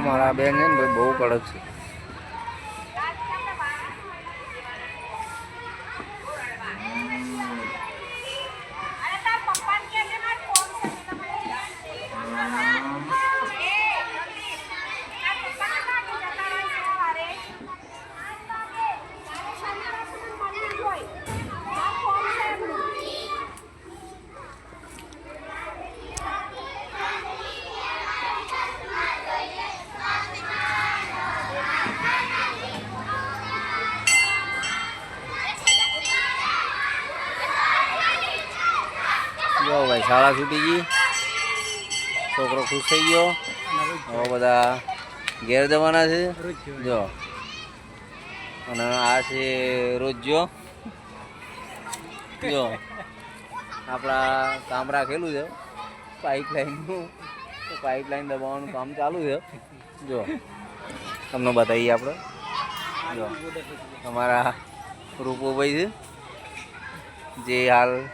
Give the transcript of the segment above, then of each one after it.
મારા બેન છે ને બહુ કડક છે જો ભાઈ શાળા છૂટી ગઈ. છોકરો ખુશ થઈ ગયો. હવે બધા ઘેર જવાના છે. જો. અને આ છે રોજ જો. આપણા કામ રાખેલું છે. પાઇપલાઇનનું પાઇપલાઇન દબાવવાનું કામ ચાલુ છે. જો. તમને બતાવીએ આપણે. જો. અમારા રૂપોભાઈ છે. જે હાલ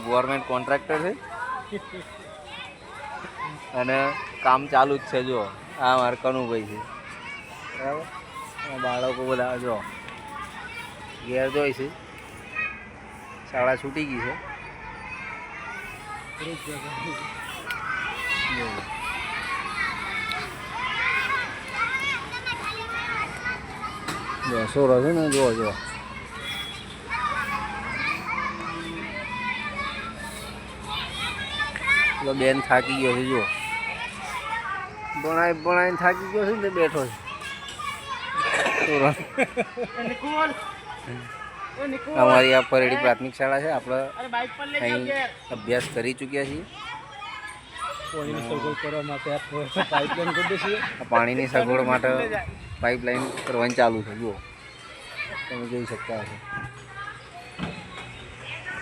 ગવર્મેન્ટ કોન્ટ્રાક્ટર છે. અને કામ ચાલુ જ છે જો આ મારે કનુભાઈ છે. બરાબર? બાળકો બધા જો ઘેર જોઈ છે. શાળા છૂટી ગઈ છે. જો. સોરો છે ને જો જો પેલો બેન થાકી ગયો છે જો ભણાઈ ભણાઈને થાકી ગયો છે ને બેઠો છે. અમારી આ પરેડી પ્રાથમિક શાળા છે આપણે અહીં અભ્યાસ કરી ચૂક્યા છીએ. પાણીની સગવડ માટે પાઇપલાઇન કરવાની ચાલુ છે જુઓ. તમે જોઈ શકતા હશો.